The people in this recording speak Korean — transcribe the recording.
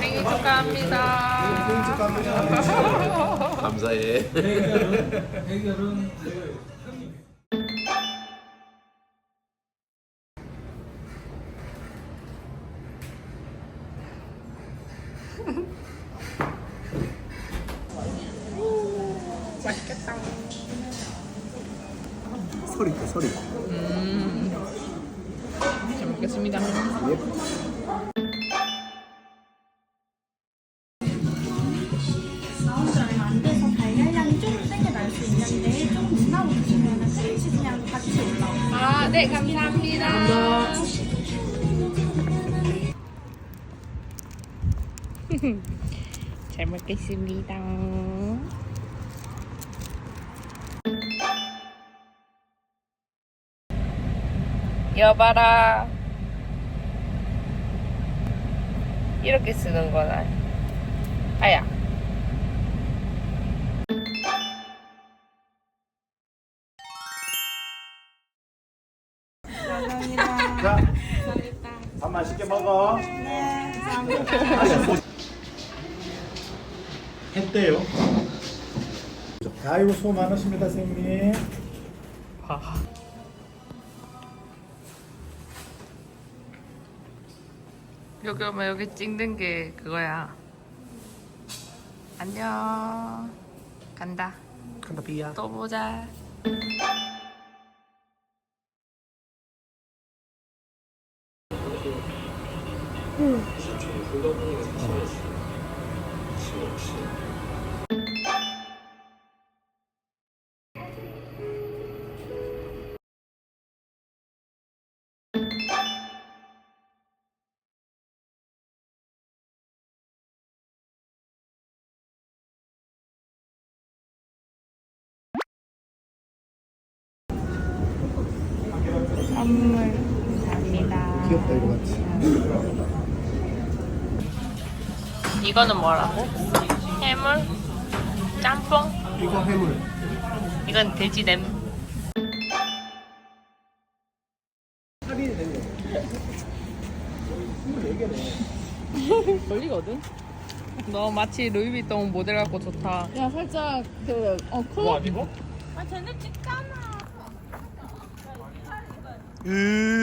생일 축하합니다. 감사해. 맛있겠다. 소리 있다 소리 잘 먹겠습니다. 나 네, 감사합니다. 잘 먹겠습니다. 여봐라. 이렇게 쓰는 거나. 아야. 자, 밥 맛있게 먹어. 했대요. 아이고 수고 많으십니다, 선생님. 여기 오면 여기 찍는 게 그거야. 안녕. 간다. 간다 비야. 또 보자. 선물 감사합니다. 귀엽다 이거 같이. 이거는 뭐라고? 해물? 짬뽕? 이거 해물. 이건 돼지 냄. 걸리거든? 너 마치 루이비통 모델 같고 좋다. 야 살짝 그 어, 콜라 이거? 아, 쟤네 찍잖아. 으.